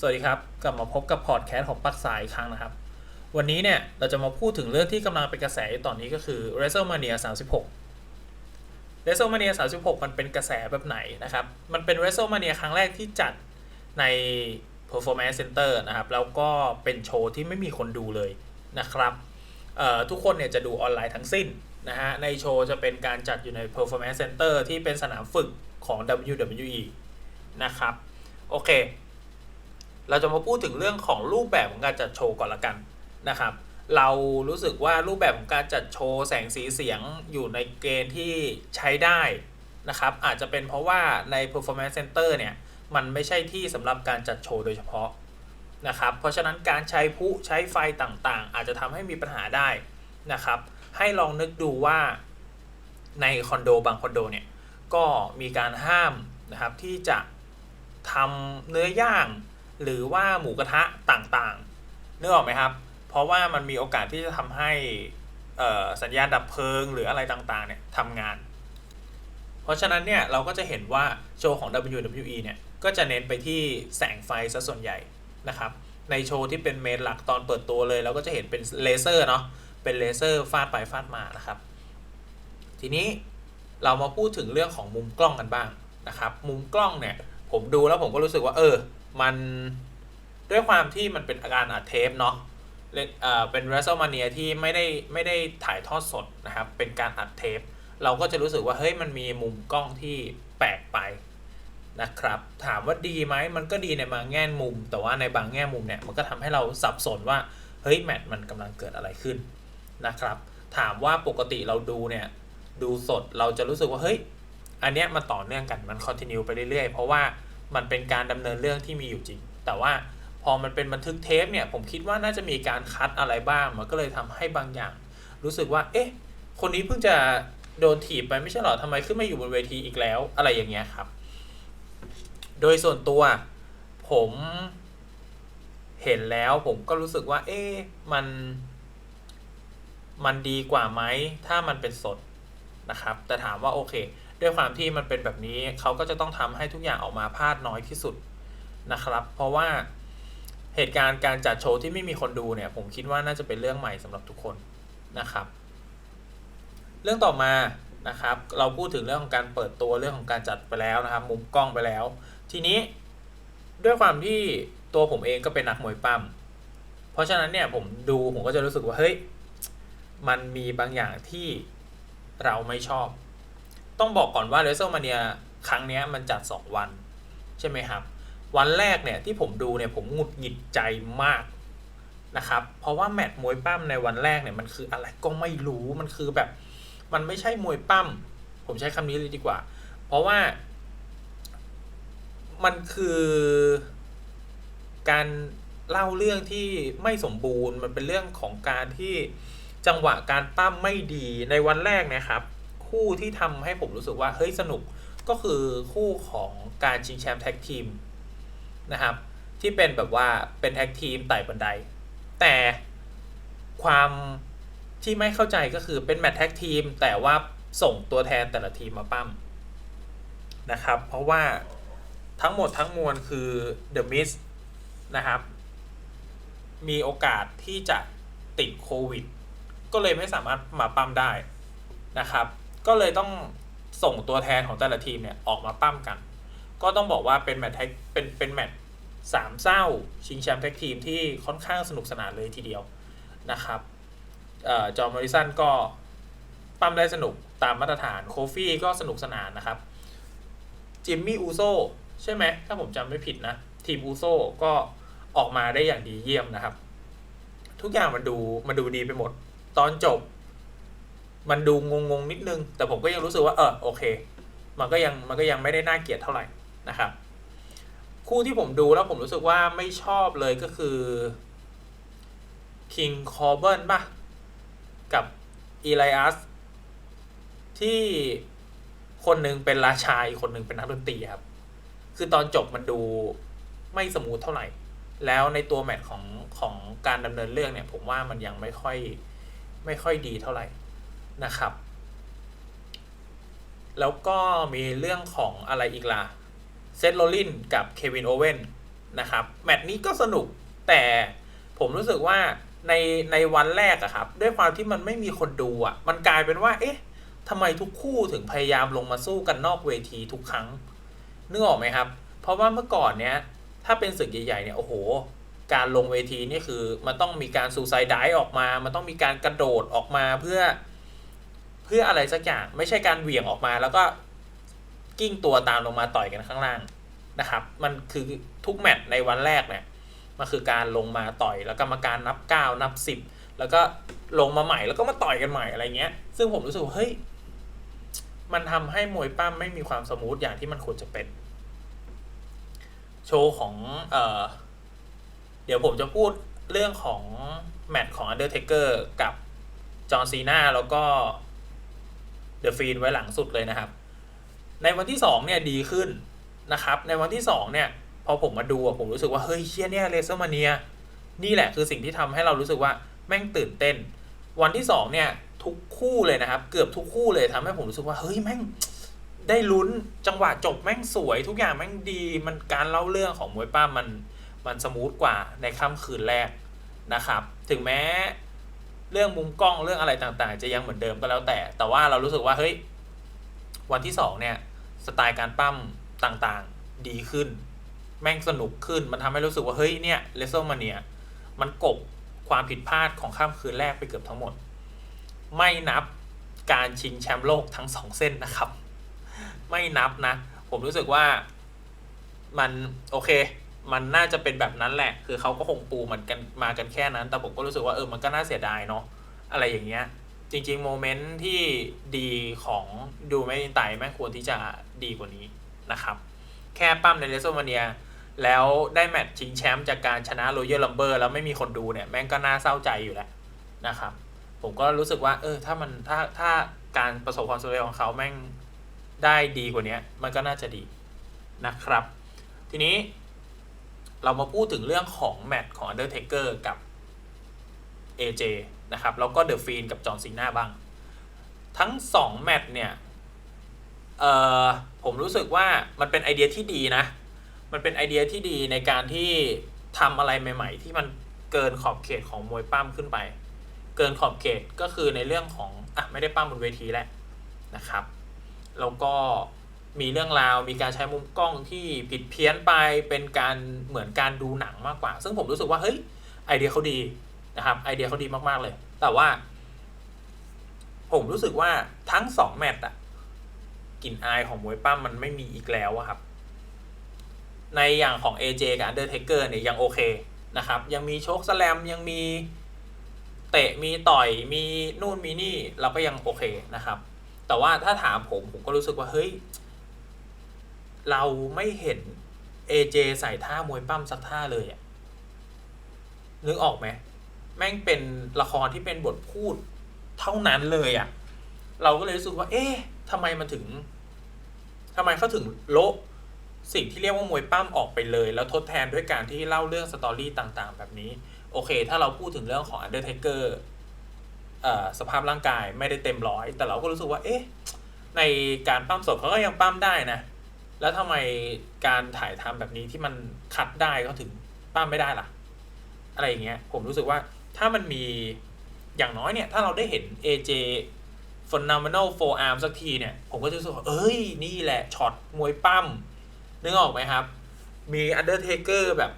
สวัสดีครับ กลับมาพบกับพอดแคสต์ของปักสายอีกครั้งนะครับ วันนี้เนี่ยเราจะมาพูดถึงเรื่องที่กำลังเป็นกระแสอยู่ตอนนี้ก็คือ WrestleMania 36 WrestleMania 36 มันเป็นกระแสแบบไหนนะครับ มันเป็น WrestleMania ครั้งแรกที่จัดใน Performance Center นะครับ แล้วก็เป็นโชว์ที่ไม่มีคนดูเลยนะครับ ทุกคนเนี่ยจะดูออนไลน์ทั้งสิ้นนะฮะ ในโชว์จะเป็นการจัดอยู่ใน Performance Center ที่เป็นสนามฝึกของ WWE นะครับ โอเค เราจะมาพูดถึงเรื่องของรูปแบบของการจัดโชว์ก่อนละกันนะครับ เรารู้สึกว่ารูปแบบของการจัดโชว์แสงสีเสียงอยู่ในเกณฑ์ที่ใช้ได้นะครับ อาจจะเป็นเพราะว่าใน performance center เนี่ย มันไม่ใช่ที่สำหรับการจัดโชว์โดยเฉพาะนะครับ เพราะฉะนั้นการใช้พลุใช้ไฟต่างๆ อาจจะทำให้มีปัญหาได้นะครับ ให้ลองนึกดูว่าในคอนโดบางคอนโดเนี่ย ก็มีการห้ามนะครับที่จะทำเนื้อย่าง หรือว่าหมูกระทะต่างๆนึกออกไหมครับ เพราะว่ามันมีโอกาสที่จะทำให้สัญญาณดับเพลิงหรืออะไรต่างๆเนี่ยทำงาน เพราะฉะนั้นเนี่ยเราก็จะเห็นว่าโชว์ของ WWE เนี่ยก็จะเน้นไปที่แสงไฟซะส่วนใหญ่นะครับ ในโชว์ที่เป็นเมนหลักตอนเปิดตัวเลย เราก็จะเห็นเป็นเลเซอร์เนาะเป็นเลเซอร์ฟาดไปฟาดมานะครับ ทีนี้เรามาพูดถึงเรื่องของมุมกล้องกันบ้างนะครับ มุมกล้องเนี่ยผมดูแล้วผมก็รู้สึกว่าเออ มันด้วยความที่มันเป็นอาการอัดเทปเนาะเล่นเอ่อเป็น w r e s t l e m a n i a ที่ไม่ได้ไม่ได้ถ่ายทอดสดนะครับ เป็นการอัดเทป เราก็จะรู้สึกว่าเฮ้ยมันมีมุมกล้องที่แปลกไปนะครับ ถามว่าดีไหมมันก็ดีในบางแง่มุม แต่ว่าในบางแง่มุมเนี่ยมันก็ทำให้เราสับสนว่าเฮ้ยแมตช์มันกำลังเกิดอะไรขึ้นนะครับ ถามว่าปกติเราดูเนี่ยดูสดเราจะรู้สึกว่าเฮ้ยอันเนี้ยมันต่อเนื่องกันมันคอนติเนียไปเรื่อยๆ เพราะว่า มันเป็นการดำเนินเรื่องที่มีอยู่จริง แต่ว่าพอมันเป็นบันทึกเทปเนี่ย ผมคิดว่าน่าจะมีการคัดอะไรบ้าง มันก็เลยทำให้บางอย่าง รู้สึกว่า เอ๊ะ คนนี้เพิ่งจะโดนถีบไปไม่ใช่หรอทำไมขึ้นมาอยู่บนเวทีอีกแล้ว อะไรอย่างเงี้ยครับ โดยส่วนตัวผมเห็นแล้วผมก็รู้สึกว่า เอ๊ะ มัน มันดีกว่าไหม ถ้ามันเป็นสดนะครับ แต่ถามว่าโอเค ด้วยความที่มันเป็นแบบนี้เขาก็จะต้องทำให้ทุกอย่างออกมาพลาดน้อยที่สุดนะครับ เพราะว่าเหตุการณ์การจัดโชว์ที่ไม่มีคนดูเนี่ยผมคิดว่าน่าจะเป็นเรื่องใหม่สำหรับทุกคนนะครับ เรื่องต่อมานะครับ เราพูดถึงเรื่องของการเปิดตัวเรื่องของการจัดไปแล้วนะครับ มุมกล้องไปแล้ว ทีนี้ด้วยความที่ตัวผมเองก็เป็นนักมวยปั้มเพราะฉะนั้นเนี่ยผมดูผมก็จะรู้สึกว่าเฮ้ยมันมีบางอย่างที่เราไม่ชอบ ต้องบอกก่อนว่า WrestleMania ครั้งนี้มันจัด 2 วัน ใช่ไหมครับ วันแรกเนี่ยที่ผมดูเนี่ยผมหงุดหงิดใจมากนะครับ เพราะว่าแมตช์มวยปั้มในวันแรกเนี่ยมันคืออะไรก็ไม่รู้มันคือแบบ มันไม่ใช่มวยปั้ม ผมใช้คำนี้เลยดีกว่า เพราะว่ามันคือการเล่าเรื่องที่ไม่สมบูรณ์มันเป็นเรื่องของการที่จังหวะการปั้มไม่ดีในวันแรกนะครับ คู่ที่ทำให้ผมรู้สึกว่าเฮ้ยสนุกก็คือคู่ของการชิงแชมป์แท็กทีมนะครับ ที่เป็นแบบว่าเป็นแท็กทีมไต่บันได แต่ความที่ไม่เข้าใจก็คือเป็นแมตช์แท็กทีมแต่ว่าส่งตัวแทนแต่ละทีมมาปั้มนะครับ เพราะว่าทั้งหมดทั้งมวลคือ The Miz นะครับ มีโอกาสที่จะติดโควิด ก็เลยไม่สามารถมาปั้มได้นะครับ ก็เลยต้องส่งตัวแทนของแต่ละทีมเนี่ยออกมาปั้มกัน ก็ต้องบอกว่าเป็นแมตช์แท็กเป็นเป็นแมตช์สามเศร้าชิงแชมป์แท็กทีมที่ค่อนข้างสนุกสนานเลยทีเดียวนะครับออจอห์นมอริสันก็ปั้มได้สนุกตามมาตรฐานโคฟี่ก็สนุกสนานนะครับ จิมมี่อูโซใช่ไหมถ้าผมจำไม่ผิดนะ ทีมอูโซก็ออกมาได้อย่างดีเยี่ยมนะครับ ทุกอย่างมันดูมันดูดีไปหมด ตอนจบ มันดูงงๆนิดนึง แต่ผมก็ยังรู้สึกว่าเออโอเค มันก็ยังมันก็ยังไม่ได้น่าเกลียดเท่าไหร่นะครับ คู่ที่ผมดูแล้วผมรู้สึกว่าไม่ชอบเลยก็คือ King Corbin ป่ะ กับ e l i a s ที่คนหนึ่งเป็นราชาอีกคนหนึ่งเป็นนักดนตรีครับ คือตอนจบมันดูไม่สมูทเท่าไหร่ แล้วในตัวแมตช์ของของการดำเนินเรื่องเนี่ย ผมว่ามันยังไม่ค่อยไม่ค่อยดีเท่าไหร่ นะครับ แล้วก็มีเรื่องของอะไรอีกล่ะเซธโรลลินกับเควินโอเว่นนะครับ แมตช์นี้ก็สนุกแต่ผมรู้สึกว่าในในวันแรกอะครับ ด้วยความที่มันไม่มีคนดูอะมันกลายเป็นว่า เอ๊ะทำไมทุกคู่ถึงพยายามลงมาสู้กันนอกเวทีทุกครั้งนึกออกไหมครับ เพราะว่าเมื่อก่อนเนี้ยถ้าเป็นศึกใหญ่ๆเนี่ยโอ้โห การลงเวทีนี่คือมันต้องมีการซูไซด์ไดออกมา มันต้องมีการกระโดดออกมาเพื่อ เพื่ออะไรสักอย่างไม่ใช่การเหวี่ยงออกมา แล้วก็กิ้งตัวตามลงมาต่อยกันข้างล่างนะครับ มันคือทุกแมตช์ในวันแรกเนี่ยมันคือการลงมาต่อยแล้วกรรมการนับเก้านับสิบแล้วก็ลงมาใหม่แล้วก็มาต่อยกันใหม่อะไรเงี้ย ซึ่งผมรู้สึกเฮ้ยมันทำให้มวยปั้มไม่มีความสมูทอย่างที่มันควรจะเป็น โชว์ของเออเดี๋ยวผมจะพูดเรื่องของแมตช์ของ Undertaker กับจอห์นซีนาแล้วก็ เดอะฟีนไว้หลังสุดเลยนะครับ ในวันที่สองเนี่ยดีขึ้นนะครับ ในวันที่สองเนี่ยพอผมมาดูผมรู้สึกว่าเฮ้ยเชี่ยเนี่ยเลเซอร์มาเนียนี่แหละคือสิ่งที่ทำให้เรารู้สึกว่าแม่งตื่นเต้น วันที่สองเนี่ยทุกคู่เลยนะครับ เกือบทุกคู่เลยทำให้ผมรู้สึกว่าเฮ้ยแม่งได้ลุ้นจังหวะจบแม่งสวยทุกอย่างแม่งดี มันการเล่าเรื่องของมวยป้ามันมันสมูทกว่าในค่ำคืนแรกนะครับ ถึงแม้ เรื่องมุมกล้องเรื่องอะไรต่างๆ จะยังเหมือนเดิมก็แล้วแต่ แต่ว่าเรารู้สึกว่าเฮ้ยวันที่สองเนี่ยสไตล์การปั้มต่างๆดีขึ้น แม่งสนุกขึ้นมันทำให้รู้สึกว่าเฮ้ยเนี่ยเลเซมาเนียมันกบความผิดพลาดของค่ำคืนแรกไปเกือบทั้งหมด ไม่นับการชิงแชมป์โลกทั้งสองเส้นนะครับ ไม่นับนะ ผมรู้สึกว่ามันโอเค มันน่าจะเป็นแบบนั้นแหละ คือเขาก็คงปูมันกันมากันแค่นั้น แต่ผมก็รู้สึกว่าเออมันก็น่าเสียดายเนาะอะไรอย่างเงี้ย จริง ๆ โมเมนต์ที่ดีของดูไม่ไต่แม่งควรที่จะดีกว่านี้นะครับ แค่ปั้มในเลสโซมาเนียแล้วได้แมตช์ชิงแชมป์จากการชนะโรเยอร์ลัมเบอร์แล้วไม่มีคนดูเนี่ยแม่งก็น่าเศร้าใจอยู่แหล้วนะครับ ผมก็รู้สึกว่า เออ ถ้ามันถ้าถ้าการประสบความสำเร็จของเขาแม่งได้ดีกว่านี้มันก็น่าจะดีนะครับ ทีนี้ เรามาพูดถึงเรื่องของแมตช์ของ Undertaker กับ AJ นะครับ แล้วก็ The Fiend กับจอห์นซีนาบ้าง ทั้ง 2 แมตช์เนี่ยผมรู้สึกว่ามันเป็นไอเดียที่ดีนะ มันเป็นไอเดียที่ดีในการที่ทำอะไรใหม่ ๆ ที่มันเกินขอบเขตของมวยปั้มขึ้นไป เกินขอบเขตก็คือในเรื่องของอะไม่ได้ปั้มบนเวทีแล้วนะครับ แล้วก็ มีเรื่องราว มีการใช้มุมกล้องที่ผิดเพี้ยนไป เป็นการเหมือนการดูหนังมากกว่า ซึ่งผมรู้สึกว่าเฮ้ยไอเดียเขาดีนะครับ ไอเดียเขาดีมากๆเลย แต่ว่า ผมรู้สึกว่าทั้งสองแมตช์อะกลิ่นอายของมวยปั้มมันไม่มีอีกแล้วอะครับ ในอย่างของ AJ กับ Undertaker เนี่ยยังโอเคนะครับ ยังมีโชคสแลมยังมีเตะมีต่อยมีนู่นมีนี่เราก็ยังโอเคนะครับ แต่ว่าถ้าถามผมผมก็รู้สึกว่าเฮ้ย เราไม่เห็น AJ ใส่ท่ามวยปั้มสักท่าเลยอะนึกออกไหมแม่งเป็นละครที่เป็นบทพูดเท่านั้นเลยอะเราก็เลยรู้สึกว่า เอ๊ะทำไมมันถึงทำไมเขาถึงโละสิ่งที่เรียกว่ามวยปั้มออกไปเลย แล้วทดแทนด้วยการที่เล่าเรื่องสตอรี่ต่างๆ แบบนี้ โอเค ถ้าเราพูดถึงเรื่องของ Undertaker เอ่อสภาพร่างกายไม่ได้เต็มร้อย แต่เราก็รู้สึกว่า เอ๊ะ ในการปั้มสดเขาก็ยังปั้มได้นะ แล้วทำไมการถ่ายทำแบบนี้ที่มันคัดได้เขาถึงปั้มไม่ได้ล่ะ อะไรอย่างเงี้ย ผมรู้สึกว่าถ้ามันมีอย่างน้อยเนี่ย ถ้าเราได้เห็น AJ phenomenal forearm สักทีเนี่ย ผมก็จะรู้สึกว่าเอ้ย นี่แหละช็อตมวยปั้มนึกออกไหมครับ มี Undertaker แบบ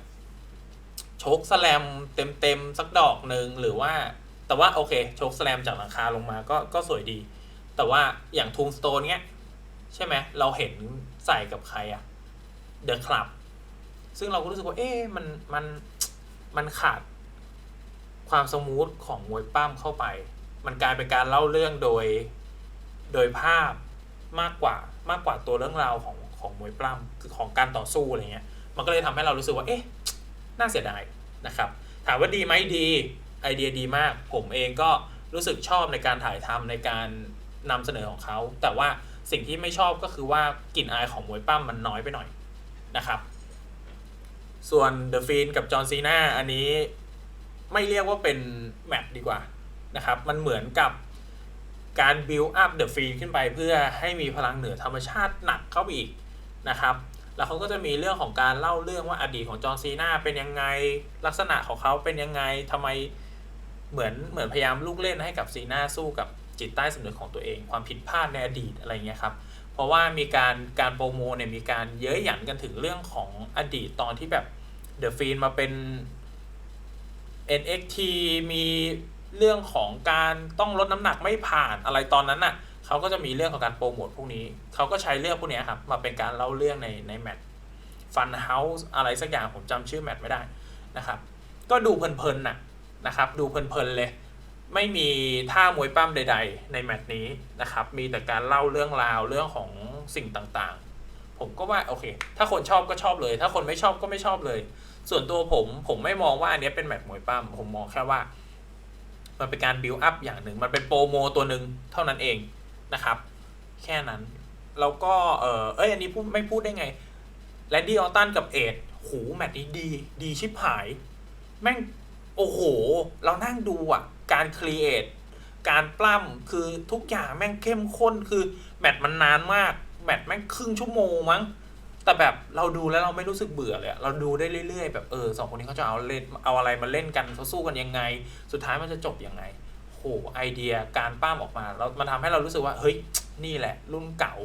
โชกสแลมเต็มๆสักดอกหนึ่งหรือว่าแต่ว่าโอเคโชกสแลมจากหลังคาลงมาก็ก็สวยดี แต่ว่าอย่างทูมสโตนเนี้ย ใช่ไหมเราเห็นใส่กับใครอะเดอะคลับซึ่งเราก็รู้สึกว่า เอ๊ะมันมันมันขาดความสมูทของมวยปั้มเข้าไป มันกลายเป็นการเล่าเรื่องโดยโดยภาพมากกว่ามากกว่าตัวเรื่องราวของของมวยปล้ำคือของการต่อสู้อะไรเงี้ย มันก็เลยทำให้เรารู้สึกว่า เอ๊ะ น่าเสียดายนะครับ ถามว่าดีไหมดี ไอเดียดีมาก ผมเองก็รู้สึกชอบในการถ่ายทำในการนำเสนอของเขา แต่ว่า สิ่งที่ไม่ชอบก็คือว่ากลิ่นอายของมวยปั้มมันน้อยไปหน่อยนะครับ ส่วนเดอะฟีนกับจอห์นซีนาอันนี้ไม่เรียกว่าเป็นแมตช์ดีกว่านะครับ มันเหมือนกับการ build up the fiend ขึ้นไปเพื่อให้มีพลังเหนือธรรมชาติหนักเข้าไปอีกนะครับ แล้วเขาก็จะมีเรื่องของการเล่าเรื่องว่าอดีตของจอห์นซีนาเป็นยังไง ลักษณะของเขาเป็นยังไงทำไมเหมือนเหมือนพยายามลูกเล่นให้กับซีนาสู้กับ จิตใต้สำนึกของตัวเอง ความผิดพลาดในอดีตอะไรเงี้ยครับ เพราะว่ามีการการโปรโมเนี่ยมีการเย้ยหยันกันถึงเรื่องของอดีตตอนที่แบบเดอะฟีนมาเป็น NXT มีเรื่องของการต้องลดน้ำหนักไม่ผ่านอะไรตอนนั้นน่ะเขาก็จะมีเรื่องของการโปรโมทพวกนี้ เขาก็ใช้เรื่องพวกนี้ครับมาเป็นการเล่าเรื่องในในแมตช์ฟันเฮาส์อะไรสักอย่างผมจำชื่อแมตช์ไม่ได้นะครับ ก็ดูเพลินๆน่ะนะครับ ดูเพลินๆเลย ไม่มีท่ามวยปั้มใด ๆ ในแมตช์นี้นะครับ มีแต่การเล่าเรื่องราวเรื่องของสิ่งต่างๆ ผมก็ว่าโอเค ถ้าคนชอบก็ชอบเลย ถ้าคนไม่ชอบก็ไม่ชอบเลย ส่วนตัวผมผมไม่มองว่าอันนี้เป็นแมตช์มวยปั้มผมมองแค่ว่า มันเป็นการบิวอัพอย่างหนึ่ง มันเป็นโปรโมตัวหนึ่งเท่านั้นเองนะครับ แค่นั้น แล้วก็เออเอ้ยอันนี้พูดไม่พูดได้ไงแลนดี้ออตตันกับเอ็ดหูแมตช์นี้ดี ดีชิบหาย แม่งโอ้โห เรานั่งดูอะ การครีเอทการปล้ำคือทุกอย่างแม่งเข้มข้นคือแมตช์มันนานมากแมตช์แม่งครึ่งชั่วโมงมั้ง แต่แบบเราดูแล้วเราไม่รู้สึกเบื่อเลยเราดูได้เรื่อยๆ แบบเออสองคนนี้เขาจะเอาเล่นเอาอะไรมาเล่นกันเขาสู้กันยังไง สุดท้ายมันจะจบยังไงโหไอเดียการป้ามออกมาแล้วมันทำให้เรารู้สึกว่าเฮ้ยนี่แหละ รุ่นเก่า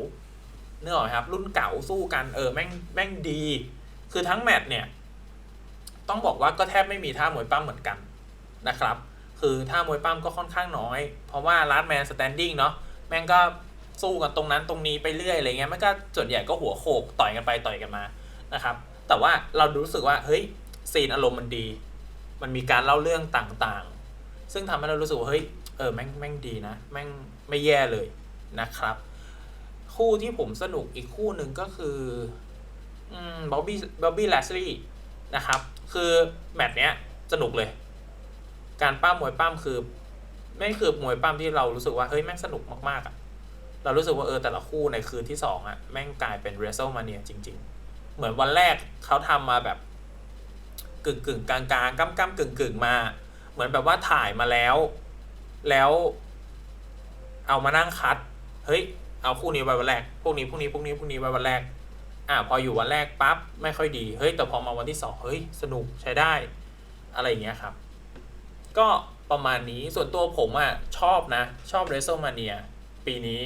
เนื้อออครับ รุ่นเก่าสู้กันเออแม่งแม่งดี คือทั้งแมตช์เนี่ย ต้องบอกว่าก็แทบไม่มีท่ามวยปั้มเหมือนกันนะครับ คือท่ามวยปั้มก็ค่อนข้างน้อย เพราะว่าลาร์ดแมนสแตนดิ้งเนาะแม่งก็สู้กันตรงนั้นตรงนี้ไปเรื่อยอะไรเงี้ยมันก็ส่วนใหญ่ก็หัวโขกต่อยกันไปต่อยกันมานะครับแต่ว่าเรารู้สึกว่าเฮ้ยซีนอารมณ์มันดี มันมีการเล่าเรื่องต่างๆ ซึ่งทำให้เรารู้สึกว่าเฮ้ยเออแม่งแม่งดีนะแม่งไม่แย่เลยนะครับ คู่ที่ผมสนุกอีกคู่หนึ่งก็คืออืมบ๊อบบี้บ๊อบบี้แลสลี่นะครับ คือแมตช์เนี้ยสนุกเลย การป้ามมวยป้ามคือไม่คือมวยป้ามที่เรารู้สึกว่าเฮ้ยแม่งสนุกมากๆอะ่ะเรารู้สึกว่าเออแต่ละคู่ในคืนที่สองอะ่ะแม่งกลายเป็นเรสเซ l มาเนียจริง ๆ เหมือนวันแรกเขาทำมาแบบกึ่งกึ่งกลางกลางๆก้ำก้ำกึ่งกึ่งมา เหมือนแบบว่าถ่ายมาแล้ว แล้วเอามานั่งคัด เฮ้ย เอาคู่นี้ไว้วันแรก พวกนี้พวกนี้พวกนี้พวกนี้ไว้วันแรก อ่าพออยู่วันแรกปั๊บไม่ค่อยดี เฮ้ยแต่พอมาวันที่สองเฮ้ยสนุกใช้ได้ อะไรอย่างเงี้ยครับ ก็ประมาณนี้ส่วนตัวผมอะชอบนะ ชอบ w r e s t l e Mania ปีนี้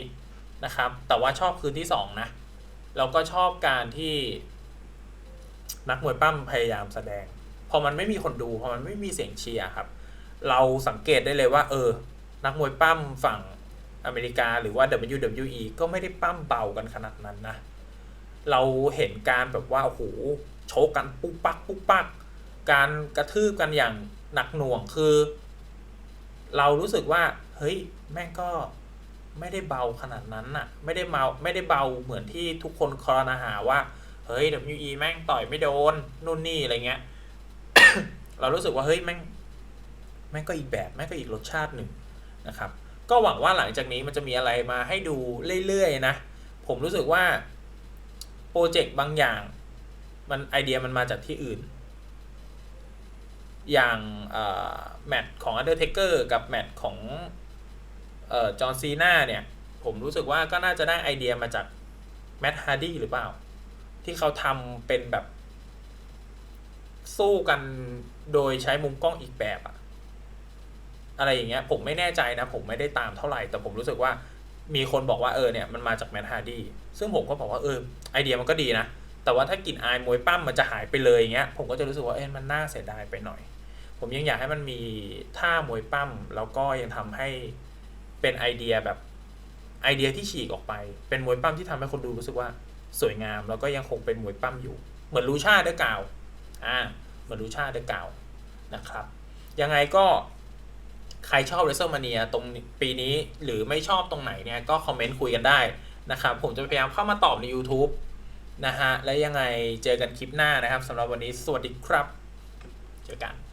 นะครับ แต่ว่าชอบคืนที่สองนะ แล้วก็ชอบการที่นักมวยปั้มพยายามแสดง พอมันไม่มีคนดู พอมันไม่มีเสียงเชียร์ครับ เราสังเกตได้เลยว่า เออ นักมวยปั้มฝั่งอเมริกาหรือว่า WWE ก็ไม่ได้ปั้มเบากันขนาดนั้นนะ เราเห็นการแบบว่าโอ้โหโชกกันปุ๊กปักปุ๊กปัก การกระทืบกันอย่าง หนักหน่วงคือ เรารู้สึกว่า เฮ้ย แม่งก็ไม่ได้เบาขนาดนั้นน่ะ ไม่ได้เมาไม่ได้เบาเหมือนที่ทุกคนคอรนาหาว่า เฮ้ย WE แม่งต่อยไม่โดน นู่นนี่อะไรเงี้ย เรารู้สึกว่าเฮ้ยแม่งแม่งก็อีกแบบแม่งก็อีกรสชาติหนึ่งนะครับ ก็หวังว่าหลังจากนี้มันจะมีอะไรมาให้ดูเรื่อยๆนะ ผมรู้สึกว่าโปรเจกต์บางอย่าง มันไอเดียมันมาจากที่อื่น อย่างแมตช์ของ Undertaker กับแมตช์ของจอห์นซีนาเนี่ย ผมรู้สึกว่าก็น่าจะได้ไอเดียมาจากแมตต์ฮาร์ดี้หรือเปล่า ที่เขาทำเป็นแบบ สู้กันโดยใช้มุมกล้องอีกแบบอะอะไรอย่างเงี้ย ผมไม่แน่ใจนะ ผมไม่ได้ตามเท่าไหร่ แต่ผมรู้สึกว่ามีคนบอกว่าเออเนี่ยมันมาจากแมตต์ฮาร์ดี้ซึ่งผมก็บอกว่าเออไอเดียมันก็ดีนะ แต่ว่าถ้ากลิ่นอายมวยปั้มมันจะหายไปเลยอย่างเงี้ยผมก็จะรู้สึกว่าเออมันน่าเสียดายไปหน่อย ผมยังอยากให้มันมีท่ามวยปั้ม แล้วก็ยังทำให้เป็นไอเดียแบบไอเดียที่ฉีกออกไป เป็นมวยปั้มที่ทำให้คนดูรู้สึกว่าสวยงาม แล้วก็ยังคงเป็นมวยปั้มอยู่ เหมือนลูชาเดกาวอ่าเหมือนลูชาเดกาวนะครับ ยังไงก็ใครชอบ w r e s t l e Mania ตรงปีนี้หรือไม่ชอบตรงไหนเนี่ยก็คอมเมนต์คุยกันได้นะครับ ผมจะพยายามเข้ามาตอบใน YouTube นะฮะ และยังไงเจอกันคลิปหน้านะครับสำหรับวันนี้สวัสดีครับ เจอกัน